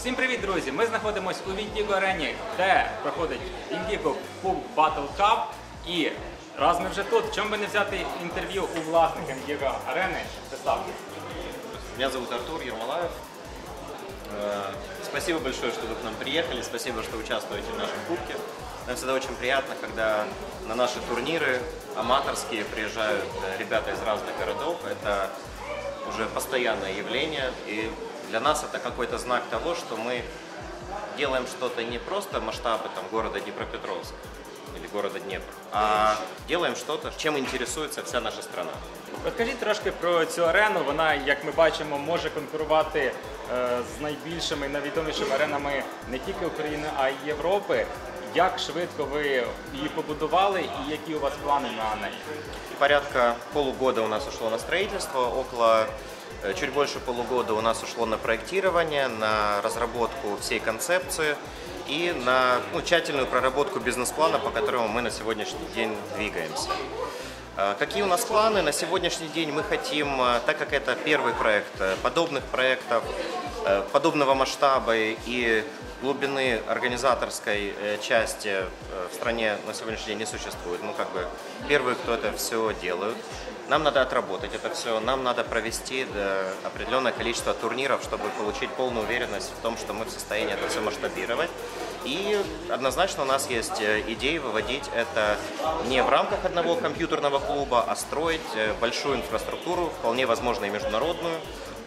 Всім привіт, друзі! Ми знаходимося у Віндіго Арені, де проходить Віндіго Pub Battle Cup. І раз ми вже тут, чому би не взяти інтерв'ю у власника Віндіго Арени? Представте. Меня зовут Артур Ермолаев. Э, Спасибо большое, что вы к нам приехали. Спасибо, что участвуете в нашем кубке. Нам всегда очень приятно, когда на наши турниры аматорские приезжают э, ребята из разных городов. Это уже постоянное явление. И для нас это какой-то знак того, что мы делаем что-то не просто масштабы там, города Днепропетровск или города Днепр, а делаем что-то, чем интересуется вся наша страна. Розкажіть трошки про цю арену. Вона, як ми бачимо, може конкурувати е, з найбільшими і найвідомішими аренами не тільки України, а й Європи. Як швидко ви її побудували і які у вас плани на неї? Порядка полугода у нас ушло на строительство, около э, чуть больше полугода у нас ушло на проектирование, на разработку всей концепции и на ну, тщательную проработку бизнес-плана, по которому мы на сегодняшний день двигаемся. Э, Какие у нас планы? На сегодняшний день мы хотим, э, так как это первый проект, э, подобных проектов, э, подобного масштаба и глубины организаторской э, части в стране на сегодняшний день не существует. Ну, как бы, первые, кто это все делают. Нам надо отработать это все, нам надо провести определенное количество турниров, чтобы получить полную уверенность в том, что мы в состоянии это все масштабировать. И однозначно у нас есть э, идеи выводить это не в рамках одного компьютерного клуба, а строить э, большую инфраструктуру, вполне возможно и международную,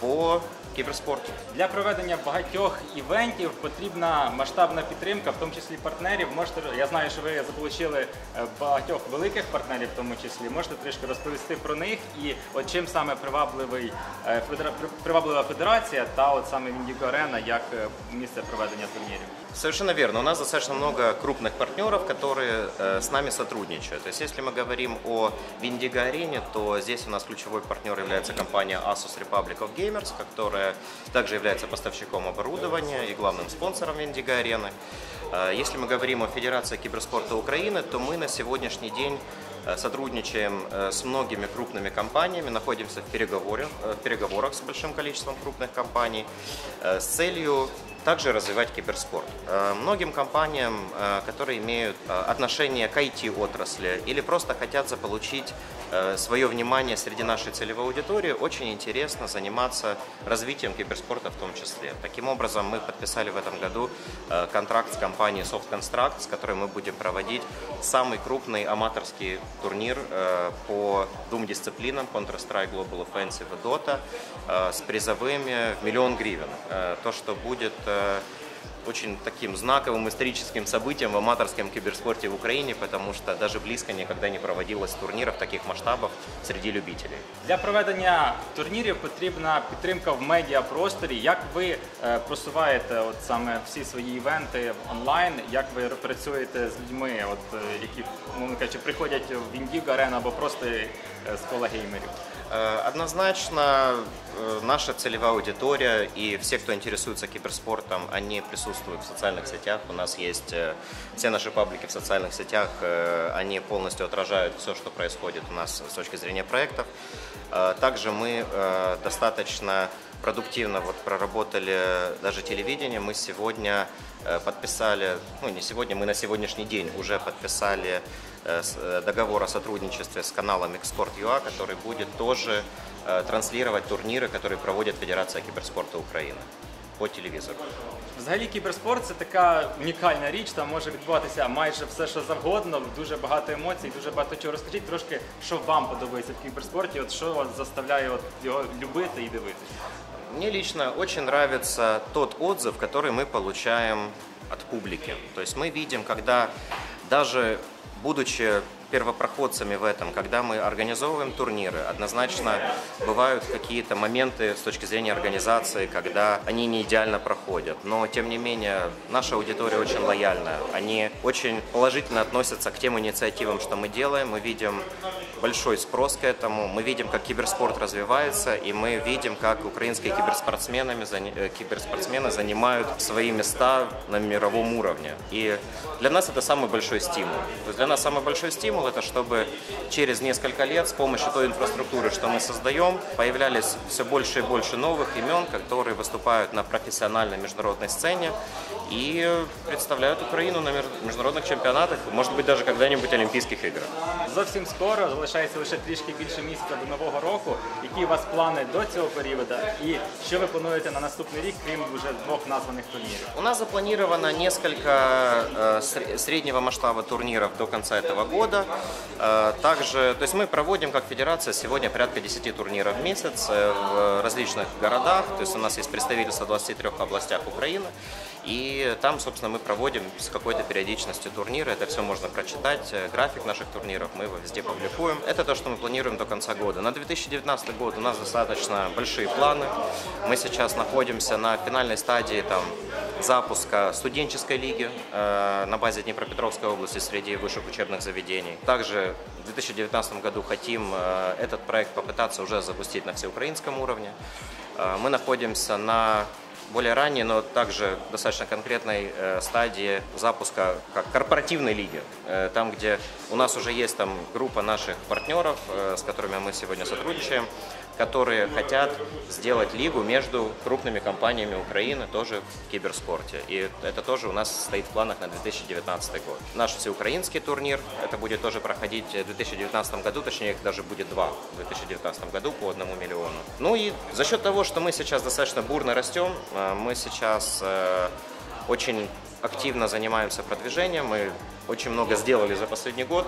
по киберспорту. Для проведення багатьох івентів потрібна масштабна підтримка, в тому числі партнерів. Можете я знаю, що ви залучили е, багатьох великих партнерів, в тому числі. Можете трішки розповісти про них і от чим саме привабливий е, федера- при- приваблива федерація та от саме Віндіго Арена як е, місце проведення турнірів. Совершенно верно. У нас достаточно много крупных партнеров, которые э, с нами сотрудничают. То есть, если мы говорим о Виндиго Арене, то здесь у нас ключевой партнер является компания Asus Republic of Gamers, которая также является поставщиком оборудования и главным спонсором Виндиго Арены. Э, Если мы говорим о Федерации киберспорта Украины, то мы на сегодняшний день э, сотрудничаем э, с многими крупными компаниями, находимся в переговорах, э, в переговорах с большим количеством крупных компаний с целью также развивать киберспорт. Э, Многим компаниям, э, которые имеют э, отношение к IT-отрасли или просто хотят заполучить свое внимание среди нашей целевой аудитории, очень интересно заниматься развитием киберспорта в том числе. Таким образом, мы подписали в этом году контракт с компанией Soft Construct, с которой мы будем проводить самый крупный аматорский турнир по двум дисциплинам Counter-Strike Global Offensive и Dota с призовыми в миллион гривен. То, что будет очень таким знаковым историческим событием в аматорском киберспорте в Украине, потому что даже близко никогда не проводилось турниров таких масштабов среди любителей. Для проведення турнірів потрібна підтримка в медіапросторі. Як ви е, просуваєте от саме всі свої івенти онлайн? Як ви працюєте з людьми, от е, які мовно кажучи, приходять в Віндіго Арена або просто е, з кола геймерів? Э, Однозначно э, наша целевая аудитория и все, кто интересуется киберспортом, они присутствуют в социальных сетях. У нас есть э, все наши паблики в социальных сетях, э, они полностью отражают все, что происходит у нас с точки зрения проектов. Э, Также мы э, достаточно продуктивно вот проработали даже телевидение. Мы сегодня э, подписали, ну не сегодня, мы на сегодняшний день уже подписали э, э, договор о сотрудничестве с каналом Export.ua, который будет тоже э, транслировать турниры, которые проводит Федерация киберспорта Украины по телевизору. Взагалі кіберспорт це така унікальна річ, там може відбуватися майже все, що завгодно, дуже багато емоцій, дуже багато чого. Розкажіть трошки, що вам подобається в кіберспорті, от що вас заставляє от його любити і дивитися. Мне лично очень нравится тот отзыв, который мы получаем от публики. То есть мы видим, когда даже будучи первопроходцами в этом, когда мы организовываем турниры, однозначно бывают какие-то моменты с точки зрения организации, когда они не идеально проходят. Но, тем не менее, наша аудитория очень лояльная. Они очень положительно относятся к тем инициативам, что мы делаем. Мы видим большой спрос к этому. Мы видим, как киберспорт развивается, и мы видим, как украинские киберспортсмены, э, киберспортсмены занимают свои места на мировом уровне. И для нас это самый большой стимул. То есть для нас самый большой стимул это, чтобы через несколько лет с помощью той инфраструктуры, что мы создаем, появлялись все больше и больше новых имен, которые выступают на профессиональной международной сцене и представляют Украину на международных чемпионатах, может быть, даже когда-нибудь Олимпийских играх. Зовсім скоро залишається лише трішки більше місяця до нового року. Які у вас плани до цього періоду, і що ви плануєте на наступний рік, крім вже двох названих турнірів? У нас запланировано несколько э, среднего масштаба турниров до конца этого года. Э, также, то есть мы проводим как федерация сегодня порядка 10 турниров в месяц э, в различных городах. То есть у нас есть представительство в 23 областях Украины. И там, собственно, мы проводим с какой-то периодичностью турниры. Это все можно прочитать. Э, график наших турниров мы его везде публикуем. Это то, что мы планируем до конца года. На 2019 год у нас достаточно большие планы. Мы сейчас находимся на финальной стадии там, запуска студенческой лиги э, на базе Днепропетровской области среди высших учебных заведений. Также в 2019 году хотим э, этот проект попытаться уже запустить на всеукраинском уровне. Э, мы находимся на более ранней, но также достаточно конкретной э, стадии запуска как корпоративной лиги. Э, там, где у нас уже есть там группа наших партнеров, э, с которыми мы сегодня сотрудничаем, которые хотят сделать лигу между крупными компаниями Украины тоже в киберспорте. И это тоже у нас стоит в планах на 2019 год. Наш всеукраинский турнир, это будет тоже проходить в 2019 году, точнее их даже будет два в 2019 году по одному миллиону. Ну и за счет того, что мы сейчас достаточно бурно растем, э, мы сейчас э, очень активно занимаемся продвижением, мы очень много сделали за последний год.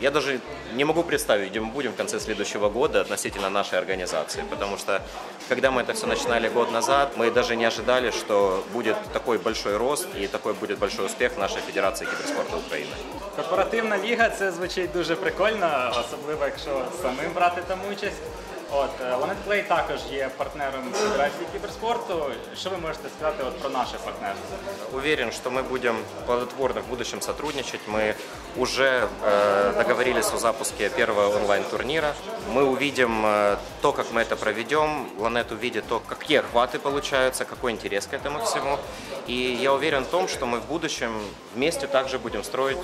Я даже не могу представить, где мы будем в конце следующего года относительно нашей организации, потому что когда мы это все начинали год назад, мы даже не ожидали, что будет такой большой рост и такой будет большой успех нашей Федерации киберспорту України. Корпоративна ліга це звучить дуже прикольно, особливо якщо самим брати там участь. От Ланет Клей також є партнером Федерації киберспорту. Що ви можете сказати от про наше партнерство? Уверен, что мы будем плодотворно в будущем сотрудничать. Мы уже э, договорились о запуске первого онлайн-турнира. Мы увидим э, то, как мы это проведем. Ланет увидит то, какие охваты получаются, какой интерес к этому всему. И я уверен в том, что мы в будущем вместе также будем строить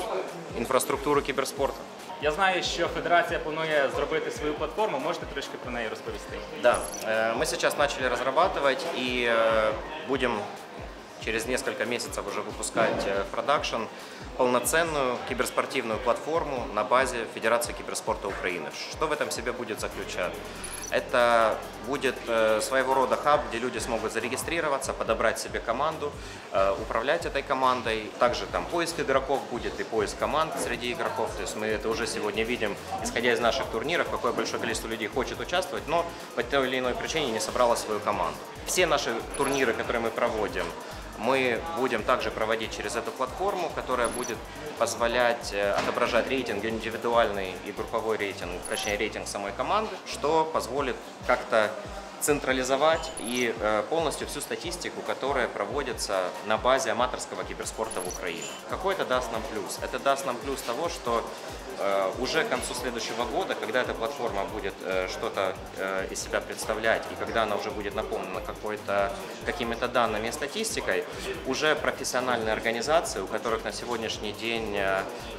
инфраструктуру киберспорта. Я знаю, що федерація планує зробити свою платформу. Можете трошки про неї розповісти? Да, э, мы сейчас начали разрабатывать и э, будем через несколько месяцев уже выпускать э, в продакшн полноценную киберспортивную платформу на базе Федерации киберспорта Украины. Что в этом себе будет заключать? Это будет э, своего рода хаб, где люди смогут зарегистрироваться, подобрать себе команду, э, управлять этой командой. Также там поиск игроков будет и поиск команд среди игроков. То есть мы это уже сегодня видим, исходя из наших турниров, какое большое количество людей хочет участвовать, но по той или иной причине не собрало свою команду. Все наши турниры, которые мы проводим, мы будем также проводить через эту платформу, которая будет позволять э, отображать рейтинг, индивидуальный и групповой рейтинг, точнее рейтинг самой команды, что позволит как-то централизовать и э, полностью всю статистику, которая проводится на базе аматорского киберспорта в Украине. Какой это даст нам плюс? Это даст нам плюс того, что Э, уже к концу следующего года, когда эта платформа будет э, что-то из себя представлять и когда она уже будет наполнена какими-то данными и статистикой, уже профессиональные организации, у которых на сегодняшний день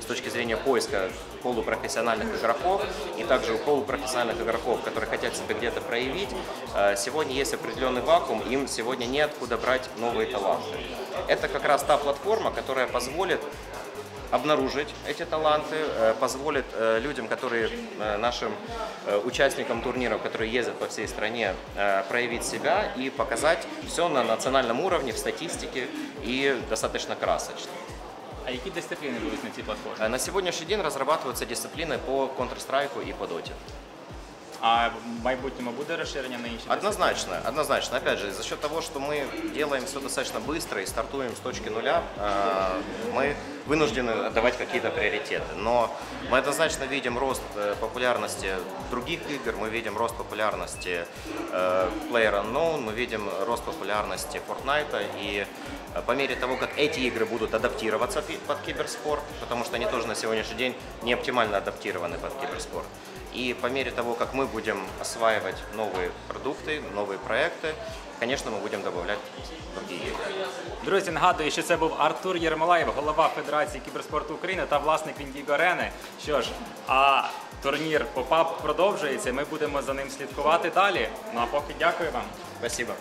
с точки зрения поиска полупрофессиональных игроков и также у полупрофессиональных игроков, которые хотят себя где-то проявить, сегодня есть определенный вакуум, им сегодня неоткуда брать новые таланты. Это как раз та платформа, которая позволит обнаружить эти таланты, э, позволит э, людям, которые э, нашим участникам турниров, которые ездят по всей стране, проявить себя и показать все на национальном уровне, в статистике и достаточно красочно. А какие дисциплины будут на этой платформе? На сегодняшний день разрабатываются дисциплины по Counter-Strike и по Dota. А в майбутньому буде розширення на інші дисципліни? Однозначно, однозначно. Опять же, за счет того, что мы делаем все достаточно быстро и стартуем с точки нуля, э, мы вынуждены отдавать какие-то приоритеты. Но мы однозначно видим рост э, популярности других игр, мы видим рост популярности э, PlayerUnknown, мы видим рост популярности Fortnite. И э, по мере того, как эти игры будут адаптироваться пи- под киберспорт, потому что они тоже на сегодняшний день не оптимально адаптированы под киберспорт, и по мере того, как мы будем осваивать новые продукты, новые проекты, конечно, мы будем добавлять другие игры. Друзі, нагадую, що це був Артур Єрмолаєв, голова Федерації кіберспорту України та власник Віндіго Арени. Що ж, а турнір ПОПАП продовжується. Ми будемо за ним слідкувати далі. Ну а поки дякую вам. Спасибо.